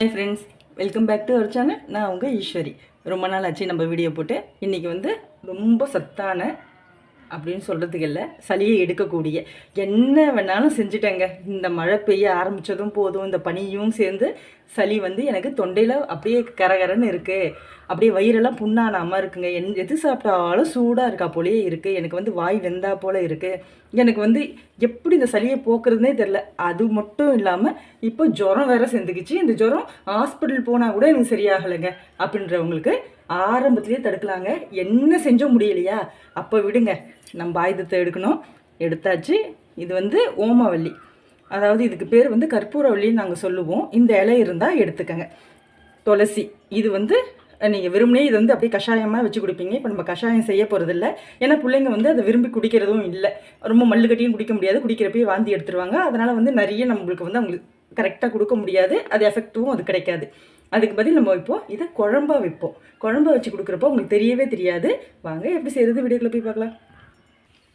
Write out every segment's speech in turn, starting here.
Hi friends welcome back to our channel நான் உங்கள் ஈஸ்வரி. ரொம்ப நாள் ஆச்சு நம்ம வீடியோ போட்டு. இன்றைக்கி வந்து ரொம்ப சத்தான அப்படின்னு சொல்கிறதுக்கு இல்லை சளியை எடுக்கக்கூடிய. என்ன வேணாலும் செஞ்சுட்டேங்க. இந்த மழை பெய்ய ஆரம்பித்ததும் போதும் இந்த பனியும் சேர்ந்து சளி வந்து எனக்கு தொண்டையில் அப்படியே கரகரன்னு இருக்குது அப்படியே வயிறெல்லாம் புண்ணானாமல் இருக்குங்க. என் எது சாப்பிட்டாலும் சூடாக இருக்கா போலேயே இருக்குது எனக்கு வந்து வாய் வெந்தா போல் இருக்குது எனக்கு வந்து எப்படி இந்த சளியை போக்குறதுனே தெரில அது மட்டும் இல்லாமல் இப்போ ஜுரம் வேறு சேர்ந்துக்கிச்சு. இந்த ஜுரம் ஹாஸ்பிட்டல் போனால் கூட எனக்கு சரியாகலைங்க. அப்படின்றவங்களுக்கு ஆரம்பத்திலே தடுக்கலாங்க. என்ன செஞ்சோ முடியலையா? அப்போ விடுங்க. நம்ம ஆயுதத்தை எடுக்கணும். எடுத்தாச்சு. இது வந்து ஓமவல்லி. அதாவது இதுக்கு பேர் வந்து கற்பூரவல்லின்னு நாங்கள் சொல்லுவோம். இந்த இலை இருந்தால் எடுத்துக்கங்க. துளசி. இது வந்து நீங்கள் விரும்பினே இது வந்து அப்படியே கஷாயமாக வச்சு குடிப்பீங்க. இப்போ நம்ம கஷாயம் செய்ய போகிறதில்ல ஏன்னா பிள்ளைங்க வந்து அதை விரும்பி குடிக்கிறதும் இல்லை. ரொம்ப மல்லு கட்டியும் குடிக்க முடியாது. குடிக்கிறப்பயே வாந்தி எடுத்துருவாங்க. அதனால் வந்து நிறைய நம்மளுக்கு வந்து அவங்களுக்கு கரெக்டாக கொடுக்க முடியாது. அது எஃபெக்டிவும் அது கிடைக்காது. அதுக்கு பதில் நம்ம வைப்போம் இதை குழம்பாக வைப்போம். குழம்பா வச்சு கொடுக்குறப்போ உங்களுக்கு தெரியவே தெரியாது. வாங்க எப்படி செய்கிறது வீடியோக்குள்ள போய் பார்க்கலாம்.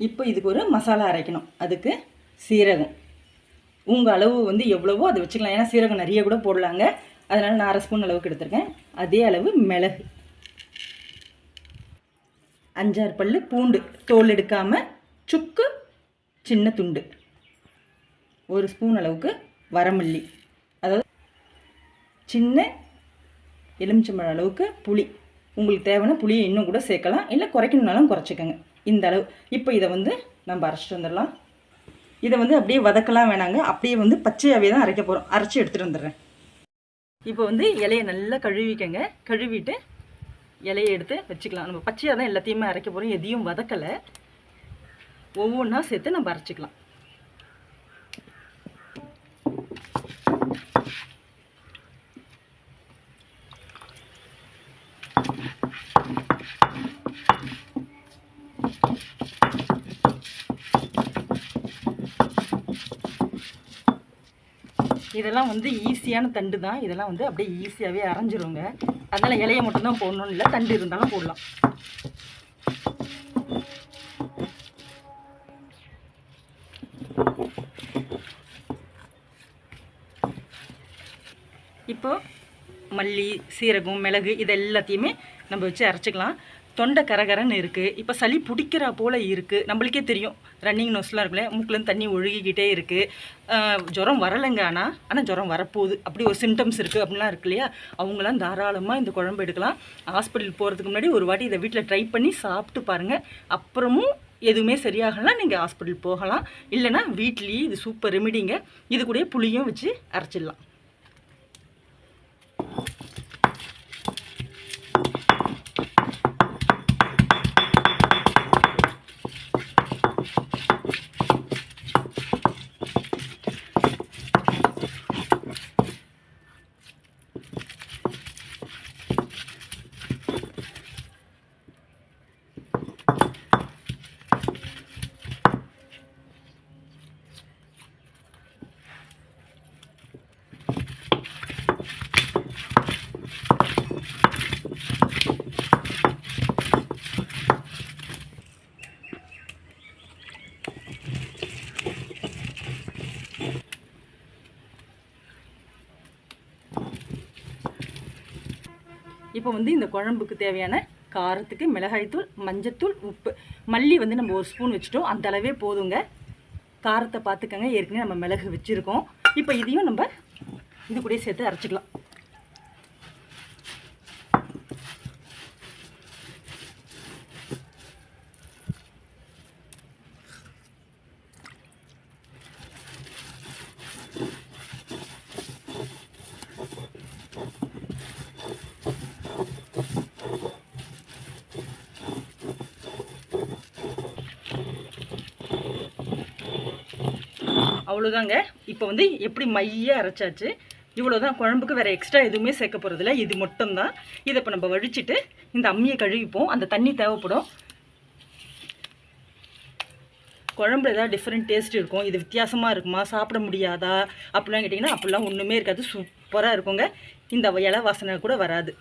இப்போ இதுக்கு ஒரு மசாலா அரைக்கணும். அதுக்கு சீரகம். உங்கள் அளவு வந்து எவ்வளவோ அதை வச்சுக்கலாம். ஏன்னா சீரகம் நிறைய கூட போடலாங்க. அதனால் நான் அரை ஸ்பூன் அளவுக்கு எடுத்திருக்கேன். அதே அளவு மிளகு. அஞ்சாறு பல் பூண்டு. தோல் எடுக்காமல் சுக்கு சின்ன துண்டு. ஒரு ஸ்பூன் அளவுக்கு வரமல்லி. அதாவது சின்ன எலுமிச்சம்பழம் அளவுக்கு புளி. உங்களுக்கு தேவைன்னா புளியை இன்னும் கூட சேர்க்கலாம். இல்லை குறைக்கணுனாலும் குறைச்சிக்கோங்க. இந்த அளவு. இப்போ இதை வந்து நம்ம அரைச்சிட்டு வந்துடலாம். இதை வந்து அப்படியே வதக்கலாம் வேணாங்க. அப்படியே வந்து பச்சையாகவே தான் அரைக்க போகிறோம் அரைச்சி எடுத்துகிட்டு வந்துடுறேன். இப்போ வந்து இலையை நல்லா கழுவிக்கங்க. கழுவிட்டு இலையை எடுத்து வச்சுக்கலாம். நம்ம பச்சையாக தான் எல்லாத்தையுமே அரைக்க போகிறோம் எதையும் வதக்கலை. ஒவ்வொன்றா சேர்த்து நம்ம அரைச்சிக்கலாம். இதெல்லாம் வந்து ஈஸியான தண்டு தான். இதெல்லாம் வந்து அப்படியே ஈஸியாகவே அரைஞ்சிருங்க. அதனால் இலையை மட்டும்தான் போடணும்னு இல்லை தண்டு இருந்தாலும் போடலாம். இப்போது மல்லி சீரகம் மிளகு இது எல்லாத்தையுமே நம்ம வச்சு அரைச்சிக்கலாம். தொண்டை கரகரன்னு இருக்குது இப்போ சளி பிடிக்கிறா போல் இருக்குது நம்மளுக்கே தெரியும். ரன்னிங் நோஸ்லாம் இருக்குல்ல மூக்குலேருந்து தண்ணி ஒழுகிக்கிட்டே இருக்குது ஜுரம் வரலைங்க ஆனால் ஆனால் ஜுரம் வரப்போகுது. அப்படி ஒரு சிம்டம்ஸ் இருக்குது அப்படிலாம் இருக்கு இல்லையா? அவங்களாம் தாராளமாக இந்த குழம்பு எடுக்கலாம். ஹாஸ்பிட்டல் போகிறதுக்கு முன்னாடி ஒரு வாட்டி இதை வீட்டில் ட்ரை பண்ணி சாப்பிட்டு பாருங்கள் அப்புறமும் எதுவுமே சரியாகலாம் நீங்கள் ஹாஸ்பிட்டல் போகலாம். இல்லைனா வீட்லேயே இது சூப்பர் ரெமிடிங்க இது கூடயே புளியும் வச்சு அரைச்சிடலாம். இப்போ வந்து இந்த குழம்புக்கு தேவையான காரத்துக்கு மிளகாய்த்தூள் மஞ்சத்தூள் உப்பு. மல்லி வந்து நம்ம ஒரு ஸ்பூன் வச்சுட்டோம். அந்த அளவே போதுங்க. காரத்தை பார்த்துக்கங்க. ஏற்கனவே நம்ம மிளகு வச்சுருக்கோம். இப்போ இதையும் நம்ம இது கூட சேர்த்து அரைச்சிக்கலாம். அவ்வளோதாங்க இப்போ வந்து எப்படி மைய அரைச்சாச்சு? இவ்வளோ தான் குழம்புக்கு வேறு எக்ஸ்ட்ரா எதுவுமே சேர்க்க போகிறதில்ல இது மட்டும்தான். இதை இப்போ நம்ம வடிச்சிட்டு இந்த அம்மியை கழுவிப்போம். அந்த தண்ணி தேவைப்படும். குழம்புல ஏதாவது டிஃப்ரெண்ட் டேஸ்ட் இருக்கும். இது வித்தியாசமாக இருக்குமா? சாப்பிட முடியாதா? அப்படிலாம் கேட்டிங்கன்னா அப்படிலாம் ஒன்றுமே இருக்காது. சூப்பராக இருக்குங்க. இந்த இலை வாசனை கூட வராது.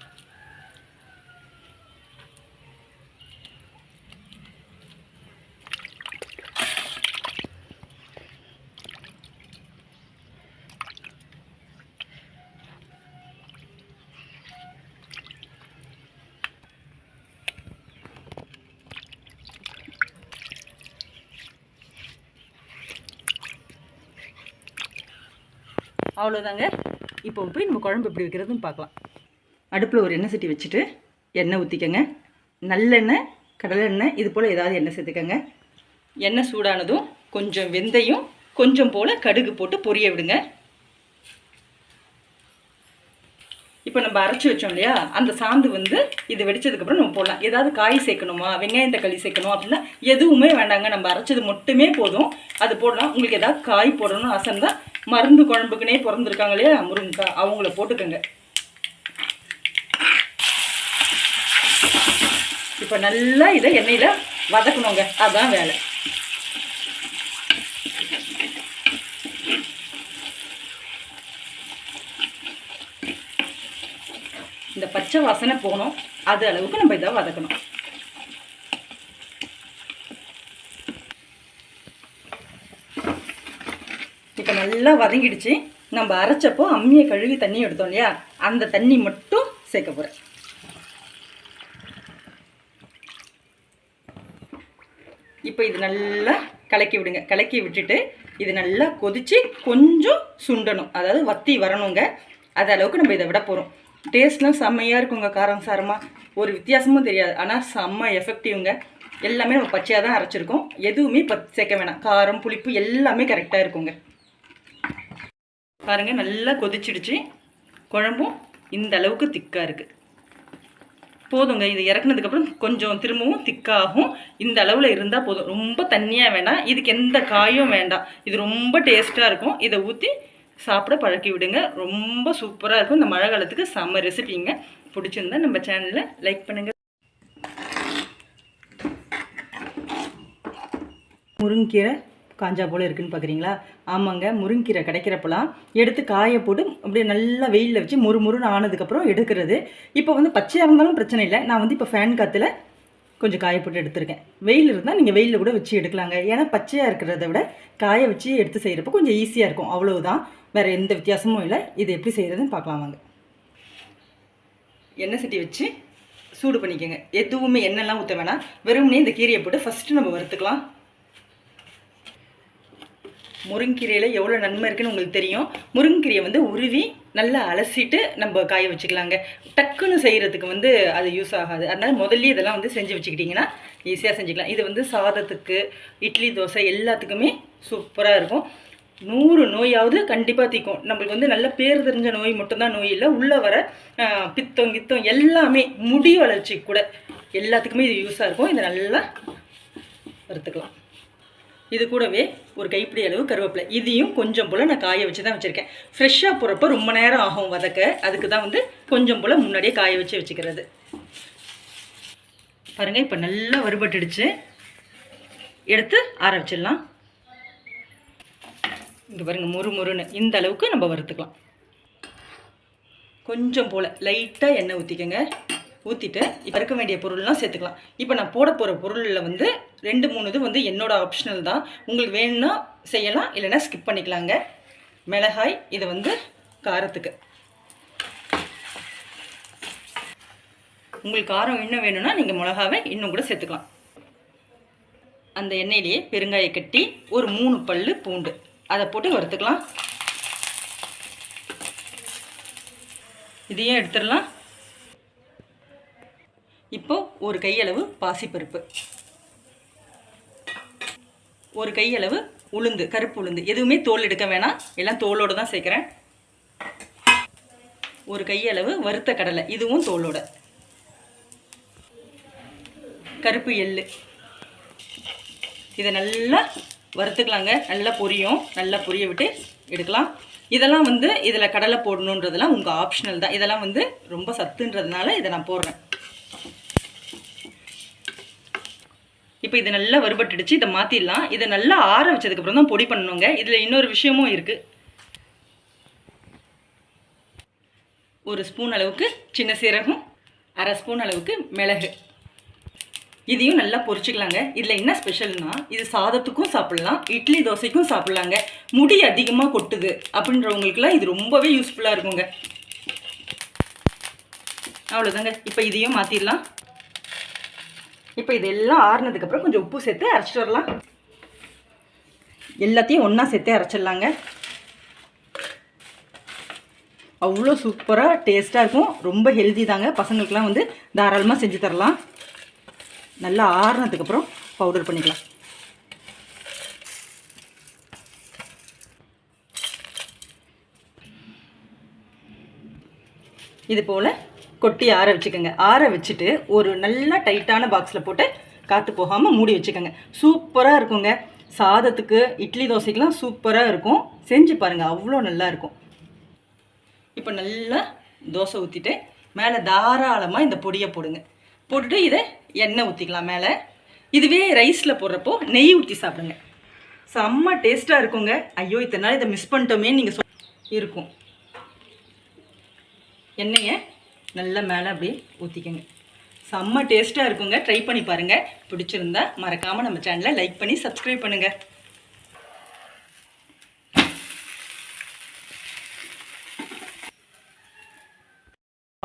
அவ்வளோதாங்க இப்போ போய் நம்ம குழம்பு எப்படி வைக்கிறதுன்னு பார்க்கலாம். அடுப்பில் ஒரு எண்ணெய் சட்டி வச்சுட்டு எண்ணெய் ஊற்றிக்கங்க நல்லெண்ணெய் கடலெண்ணெய் இது போல் ஏதாவது எண்ணெய் சேர்த்துக்கங்க. எண்ணெய் சூடானதும் கொஞ்சம் வெந்தயம் கொஞ்சம் போல் கடுகு போட்டு பொரிய விடுங்க. இப்போ நம்ம அரைச்சி வச்சோம் இல்லையா? அந்த சாந்து வந்து இது வெடிச்சதுக்கப்புறம் நம்ம போடலாம். ஏதாவது காய் சேர்க்கணுமா? வெங்காயம் தக்காளி சேர்க்கணும் அப்படின்னா எதுவுமே வேண்டாங்க. நம்ம அரைச்சது மட்டுமே போதும். அது போடலாம். உங்களுக்கு ஏதாவது காய் போடணும்னு ஆசை இருந்தால் மருந்து குழம்புக்குனே பிறந்திருக்காங்க இல்லையா? முருங்கைக்காய் அவங்கள போட்டுக்கோங்க. இப்போ நல்லா இதை எண்ணெயில் வதக்கணுங்க. அதுதான் வேலை. இந்த பச்சை வாசனை போகணும். அது அளவுக்கு நம்ம இதை வதக்கணும் இப்போ நல்லா வதங்கிடுச்சு. நம்ம அரைச்சப்போ அம்மியை கழுவி தண்ணி எடுத்தோம் இல்லையா? அந்த தண்ணி மட்டும் சேர்க்க போகிறேன் இப்போ இது நல்லா கலக்கி விடுங்க. கலக்கி விட்டுட்டு இது நல்லா கொதித்து கொஞ்சம் சுண்டணும். அதாவது வத்தி வரணுங்க. அது அளவுக்கு நம்ம இதை விட போகிறோம் டேஸ்ட்லாம் செம்மையாக இருக்குங்க காரம் சாரமாக ஒரு வித்தியாசமும் தெரியாது. ஆனால் செம்ம எஃபெக்டிவ்ங்க எல்லாமே நம்ம பச்சையாக தான் அரைச்சிருக்கோம். எதுவுமே பத் சேர்க்க வேணாம். காரம் புளிப்பு எல்லாமே கரெக்டாக இருக்குங்க. பாருங்கள் நல்லா கொதிச்சிடுச்சு. குழம்பும் இந்த அளவுக்கு திக்காக இருக்குது போதுங்க இது இறக்குனதுக்கப்புறம் கொஞ்சம் திரும்பவும் திக்காகும். இந்த அளவில் இருந்தால் போதும். ரொம்ப தண்ணியாக வேண்டாம் இதுக்கு எந்த காயும் வேண்டாம். இது ரொம்ப டேஸ்ட்டாக இருக்கும். இதை ஊற்றி சாப்பிட பழக்கி விடுங்க. ரொம்ப சூப்பராக இருக்கும். இந்த மழை காலத்துக்கு செம்ம ரெசிபிங்க. பிடிச்சிருந்தா நம்ம சேனலில் லைக் பண்ணுங்கள் முருங்கீரை காஞ்சா போல் இருக்குன்னு பார்க்குறீங்களா ஆமாங்க முருங்கீரை கிடைக்கிறப்பெல்லாம் எடுத்து காய போட்டு அப்படியே நல்லா வெயிலில் வச்சு முறு முறுன்னு ஆனதுக்கப்புறம் எடுக்கிறது. இப்போ வந்து பச்சையாக இருந்தாலும் பிரச்சனை இல்லை. நான் வந்து இப்போ ஃபேன் காற்றுல கொஞ்சம் காய போட்டு எடுத்திருக்கேன். வெயில் இருந்தால் நீங்கள் வெயிலில் கூட வச்சு எடுக்கலாங்க. ஏன்னா பச்சையாக இருக்கிறத விட காய வச்சு எடுத்து செய்கிறப்ப கொஞ்சம் ஈஸியாக இருக்கும். அவ்வளவுதான். வேறு எந்த வித்தியாசமும் இல்லை. இது எப்படி செய்கிறதுன்னு பார்க்கலாம் வாங்க. எண்ணெய் சட்டி வச்சு சூடு பண்ணிக்கோங்க. எதுவுமே எண்ணெய்லாம் ஊற்ற வேணாம். வெறுமனே இந்த கீரையை போட்டு ஃபஸ்ட்டு நம்ம வறுத்துக்கலாம். முருங்கீரையில் எவ்வளோ நன்மை இருக்குன்னு உங்களுக்கு தெரியும். முருங்கீரையை வந்து உருவி நல்லா அலசிட்டு நம்ம காய வச்சுக்கலாங்க. டக்குன்னு செய்கிறதுக்கு வந்து அது யூஸ் ஆகாது. அதனால் முதல்ல இதெல்லாம் வந்து செஞ்சு வச்சுக்கிட்டிங்கன்னா ஈஸியாக செஞ்சுக்கலாம். இது வந்து சாதத்துக்கு இட்லி தோசை எல்லாத்துக்குமே சூப்பராக இருக்கும். நூறு நோயாவது கண்டிப்பாக தீக்கும். நம்மளுக்கு வந்து நல்ல பேர் தெரிஞ்ச நோய் மட்டும்தான் நோய் இல்லை. உள்ளே வர பித்தம் கித்தம் எல்லாமே முடி வளர்ச்சி கூட எல்லாத்துக்குமே இது யூஸாக இருக்கும். இதை நல்லா வறுத்துக்கலாம். இது கூடவே ஒரு கைப்பிடி அளவு கருவேப்பிலை. இதையும் கொஞ்சம் போல் நான் காய வச்சு தான் வச்சுருக்கேன் ஃப்ரெஷ்ஷாக போகிறப்ப ரொம்ப நேரம் ஆகும் வதக்க. அதுக்கு தான் வந்து கொஞ்சம் போல் முன்னாடியே காய வச்சு வச்சுக்கிறது. பாருங்கள் இப்போ நல்லா வறுபட்டுடுச்சு. எடுத்து ஆற வச்சிடலாம். இங்கே பாருங்கள் முறு முறுன்னு. இந்த அளவுக்கு நம்ம வறுத்துக்கலாம். கொஞ்சம் போல் லைட்டாக எண்ணெய் ஊற்றிக்கங்க ஊற்றிட்டு இப்போ இருக்க வேண்டிய பொருள்லாம் சேர்த்துக்கலாம். இப்போ நான் போட போகிற பொருளில் வந்து ரெண்டு மூணு இது வந்து என்னோட ஆப்ஷனல் தான். உங்களுக்கு வேணும்னா செய்யலாம் இல்லைன்னா ஸ்கிப் பண்ணிக்கலாங்க. மிளகாய் இது வந்து காரத்துக்கு. உங்களுக்கு காரம் இன்னும் வேணும்னா நீங்கள் மிளகாவை இன்னும் கூட சேர்த்துக்கலாம். அந்த எண்ணெயிலேயே பெருங்காயை கட்டி ஒரு மூணு பல் பூண்டு. அதை போட்டு வறுத்துக்கலாம். இதையும் எடுத்துடலாம். இப்போ ஒரு கையளவு பாசிப்பருப்பு. ஒரு கையளவு உளுந்து கருப்பு உளுந்து. எதுவுமே தோல் எடுக்க வேணாம். எல்லாம் தோலோடு தான் சேர்க்குறேன். ஒரு கையளவு வறுத்த கடலை இதுவும் தோலோட. கருப்பு எள்ளு. இதை நல்லா வறுத்துக்கலாங்க. நல்லா பொரியும். நல்லா பொரிய விட்டு எடுக்கலாம். இதெல்லாம் வந்து இதில் கடலை போடணுன்றதெல்லாம் உங்கள் ஆப்ஷனல் தான். இதெல்லாம் வந்து ரொம்ப சத்துன்றதுனால இதை நான் போடுறேன். இப்போ இது நல்லா வறுபட்டுடுச்சு இதை மாற்றிடலாம் இதை நல்லா ஆற வச்சதுக்கப்புறம் தான் பொடி பண்ணணுங்க. இதில் இன்னொரு விஷயமும் இருக்குது ஒரு ஸ்பூன் அளவுக்கு சின்ன சீரகம் அரை ஸ்பூன் அளவுக்கு மிளகு. இதையும் நல்லா பொரிச்சுக்கலாங்க. இதில் என்ன ஸ்பெஷல்னா இது சாதத்துக்கும் சாப்பிட்லாம் இட்லி தோசைக்கும் சாப்பிட்லாங்க. முடி அதிகமாக கொட்டுது அப்படின்றவங்களுக்குலாம் இது ரொம்பவே யூஸ்ஃபுல்லாக இருக்குங்க. அவ்வளோதாங்க இப்போ இதையும் மாற்றிடலாம் இப்போ இதெல்லாம் ஆறுனதுக்கப்புறம் கொஞ்சம் உப்பு சேர்த்து அரைச்சிட்டு வரலாம். எல்லாத்தையும் ஒன்றா சேர்த்தே அரைச்சிடலாங்க. அவ்வளோ சூப்பராக டேஸ்ட்டாக இருக்கும். ரொம்ப ஹெல்தி தாங்க. பசங்களுக்கெலாம் வந்து தாராளமாக செஞ்சு தரலாம். நல்லா ஆறுனதுக்கப்புறம் பவுடர் பண்ணிக்கலாம். இது போல் கொட்டி ஆற வச்சுக்கோங்க. ஆற வச்சுட்டு ஒரு நல்லா டைட்டான பாக்ஸில் போட்டு காற்று போகாமல் மூடி வச்சுக்கோங்க. சூப்பராக இருக்குங்க. சாதத்துக்கு இட்லி தோசைக்கெலாம் சூப்பராக இருக்கும். செஞ்சு பாருங்கள் அவ்வளோ நல்லா இருக்கும். இப்போ நல்லா தோசை ஊற்றிட்டு மேலே தாராளமாக இந்த பொடியை போடுங்க. போட்டுட்டு இதை எண்ணெய் ஊற்றிக்கலாம் மேலே. இதுவே ரைஸில் போடுறப்போ நெய் ஊற்றி சாப்பிடுங்க. செம்ம டேஸ்ட்டாக இருக்குங்க. ஐயோ இத்தனை நாள் இதை மிஸ் பண்ணிட்டோமே நீங்கள் சொல் இருக்கும். எண்ணெயை நல்லா மேலே அப்படியே ஊற்றிக்கங்க செம்ம டேஸ்ட்டாக இருக்குங்க. ட்ரை பண்ணி பாருங்கள் பிடிச்சிருந்தா மறக்காமல் நம்ம சேனலை லைக் பண்ணி சப்ஸ்கிரைப் பண்ணுங்கள்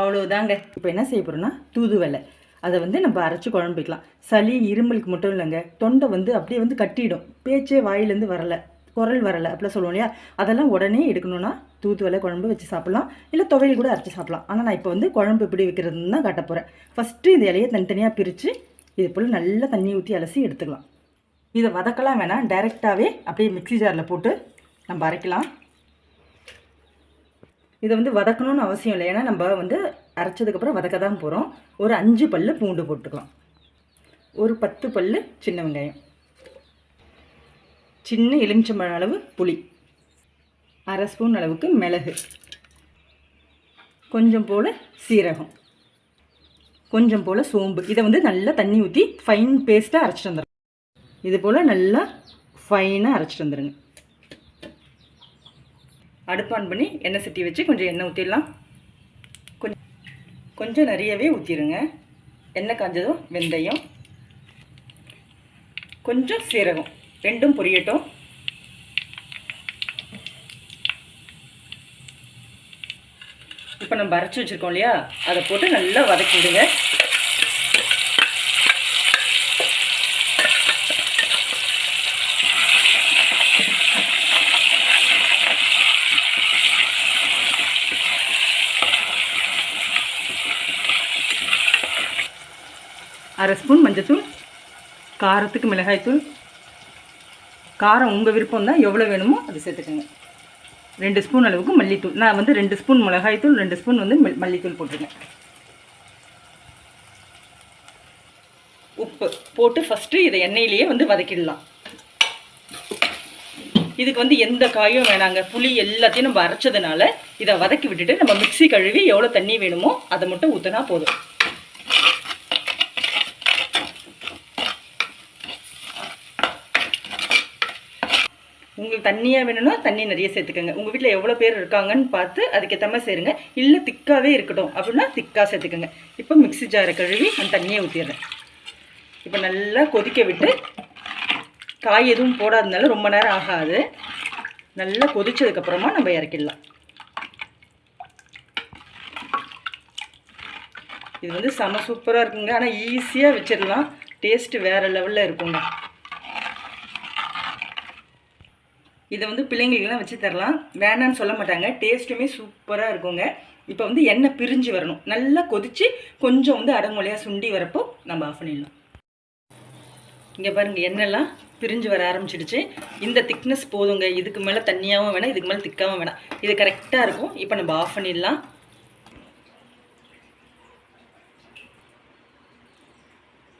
அவ்வளோதாங்க இப்போ என்ன செய்ய போகிறோம்னா தூதுவலை அதை வந்து நம்ம அரைச்சி குழம்பு வைக்கலாம். சளி இருமலுக்கு மட்டும் இல்லைங்க. தொண்டை வந்து அப்படியே வந்து கட்டிடும். பேச்சே வாயிலேருந்து வரலை. குரல் வரலை அப்படிலாம் சொல்லுவோம் இல்லையா? அதெல்லாம் உடனே எடுக்கணும்னா தூத்துவலை குழம்பு வச்சு சாப்பிட்லாம். இல்லை துவையல் கூட அரைச்சி சாப்பிட்லாம். ஆனால் நான் இப்போ வந்து குழம்பு இப்படி வைக்கிறதுன்னு தான் காட்ட போகிறேன் ஃபஸ்ட்டு இந்த இலையை தனித்தனியாக பிரித்து இது போல் நல்லா தண்ணி ஊற்றி அலசி எடுத்துக்கலாம். இதை வதக்கலாம் வேணாம். டைரெக்டாகவே அப்படியே மிக்ஸி ஜாரில் போட்டு நம்ம அரைக்கலாம். இதை வந்து வதக்கணும்னு அவசியம் இல்லை. ஏன்னா நம்ம வந்து அரைச்சதுக்கப்புறம் வதக்க தான் போகிறோம் ஒரு அஞ்சு பல் பூண்டு போட்டுக்கலாம். ஒரு பத்து பல் சின்ன வெங்காயம். சின்ன எலுமிச்சம்பழம் அளவு புளி. அரை ஸ்பூன் அளவுக்கு மிளகு. கொஞ்சம் போல் சீரகம். கொஞ்சம் போல் சோம்பு. இதை வந்து நல்லா தண்ணி ஊற்றி ஃபைன் பேஸ்ட்டாக அரைச்சிட்டு வந்துடுறோம் இது போல் நல்லா ஃபைனாக அரைச்சிட்டு வந்துடுங்க அடுப்பு ஆன் பண்ணி எண்ணெய் சட்டி வச்சு கொஞ்சம் எண்ணெய் ஊற்றிடலாம் கொஞ்சம் கொஞ்சம் நிறையவே ஊற்றிடுங்க எண்ணெய் காஞ்சதும் வெந்தயம். கொஞ்சம் சீரகம். ரெண்டும் பொரியட்டும். இப்போ நம்ம அரைச்சி வச்சுருக்கோம் இல்லையா? அதை போட்டு நல்லா வதக்கி விடுங்க அரை ஸ்பூன் மஞ்சத்தூள் காரத்துக்கு மிளகாய்த்தூள் காரம் உங்கள் விருப்பம் தான் எவ்வளோ வேணுமோ அது சேர்த்துக்கோங்க. ரெண்டு ஸ்பூன் அளவுக்கு மல்லித்தூள். நான் வந்து ரெண்டு ஸ்பூன் மிளகாய்த்தூள் ரெண்டு ஸ்பூன் வந்து மல்லித்தூள் போட்டிருக்கேன். உப்பு போட்டு ஃபஸ்ட்டு இதை எண்ணெயிலேயே வந்து வதக்கிடலாம். இதுக்கு வந்து எந்த காயும் வேணாங்க. புளி எல்லாத்தையும் நம்ம அரைச்சதுனால இதை வதக்கி விட்டுட்டு நம்ம மிக்சி கழுவி எவ்வளோ தண்ணி வேணுமோ அதை மட்டும் ஊற்றினா போதும். உங்களுக்கு தண்ணியாக வேணும்னா தண்ணி நிறைய சேர்த்துக்கோங்க. உங்கள் வீட்டில் எவ்வளோ பேர் இருக்காங்கன்னு பார்த்து அதுக்கேற்ற மாதிரி சேருங்க இல்லை திக்காகவே இருக்கட்டும் அப்படின்னா திக்காக சேர்த்துக்கோங்க. இப்போ மிக்ஸி ஜாரை கழுவி அந்த தண்ணியை ஊற்றிடுறேன் இப்போ நல்லா கொதிக்க விட்டு காய் எதுவும் போடாதனால ரொம்ப நேரம் ஆகாது. நல்லா கொதிச்சதுக்கப்புறமா நம்ம இறக்கிடலாம். இது வந்து செம சூப்பராக இருக்குங்க. ஆனால் ஈஸியாக வச்சிடலாம். டேஸ்ட்டு வேறு லெவலில் இருக்குங்க. இதை வந்து பிள்ளைங்களுக்கெல்லாம் வச்சு தரலாம். வேணான்னு சொல்ல மாட்டாங்க. டேஸ்ட்டுமே சூப்பராக இருக்குங்க. இப்போ வந்து எண்ணெய் பிரிஞ்சு வரணும். நல்லா கொதித்து கொஞ்சம் வந்து அடங்குலையாக சுண்டி வரப்போ நம்ம ஆஃப் பண்ணிடலாம். இங்கே பாருங்கள் எண்ணெய்லாம் பிரிஞ்சு வர ஆரம்பிச்சிடுச்சு. இந்த திக்னஸ் போதுங்க. இதுக்கு மேலே தண்ணியாகவும் வேணாம் இதுக்கு மேலே திக்காகவும் வேணாம். இது கரெக்டாக இருக்கும். இப்போ நம்ம ஆஃப் பண்ணிடலாம்.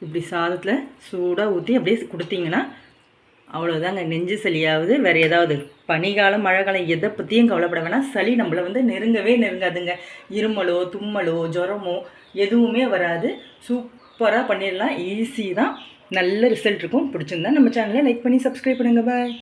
இப்படி சாதத்தில் சூடாக ஊற்றி அப்படியே கொடுத்தீங்கன்னா அவ்வளோதாங்க நெஞ்சு சளியாவது வேறு ஏதாவது. பனிகாலம் மழை காலம் எதை பற்றியும் கவலைப்பட வேணாம். சளி நம்மளை வந்து நெருங்கவே நெருங்காதுங்க. இருமலோ தும்மலோ ஜுரமோ எதுவுமே வராது. சூப்பராக பண்ணிடலாம். ஈஸி தான். நல்ல ரிசல்ட் இருக்கும். பிடிச்சிருந்தா நம்ம சேனலை லைக் பண்ணி சப்ஸ்கிரைப் பண்ணுங்கள் பாய்.